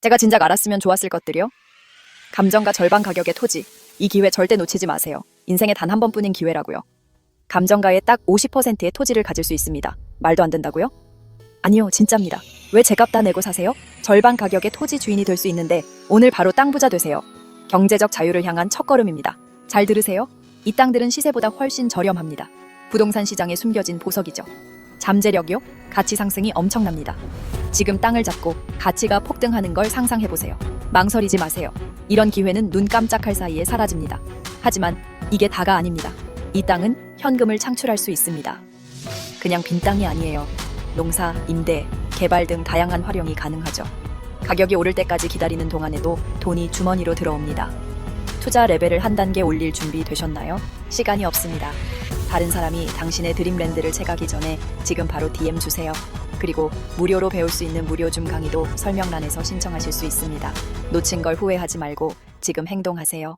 제가 진작 알았으면 좋았을 것들이요. 감정가 절반 가격의 토지. 이 기회 절대 놓치지 마세요. 인생에 단 한 번뿐인 기회라고요. 감정가의 딱 50%의 토지를 가질 수 있습니다. 말도 안 된다고요? 아니요, 진짜입니다. 왜 제값 다 내고 사세요? 절반 가격의 토지 주인이 될 수 있는데 오늘 바로 땅 부자 되세요. 경제적 자유를 향한 첫걸음입니다. 잘 들으세요? 이 땅들은 시세보다 훨씬 저렴합니다. 부동산 시장에 숨겨진 보석이죠. 잠재력이요? 가치 상승이 엄청납니다. 지금 땅을 잡고 가치가 폭등하는 걸 상상해 보세요. 망설이지 마세요. 이런 기회는 눈 깜짝할 사이에 사라집니다. 하지만 이게 다가 아닙니다. 이 땅은 현금을 창출할 수 있습니다. 그냥 빈 땅이 아니에요. 농사, 임대, 개발 등 다양한 활용이 가능하죠. 가격이 오를 때까지 기다리는 동안에도 돈이 주머니로 들어옵니다. 투자 레벨을 한 단계 올릴 준비 되셨나요? 시간이 없습니다. 다른 사람이 당신의 드림랜드를 채가기 전에 지금 바로 DM 주세요. 그리고 무료로 배울 수 있는 무료 줌 강의도 설명란에서 신청하실 수 있습니다. 놓친 걸 후회하지 말고 지금 행동하세요.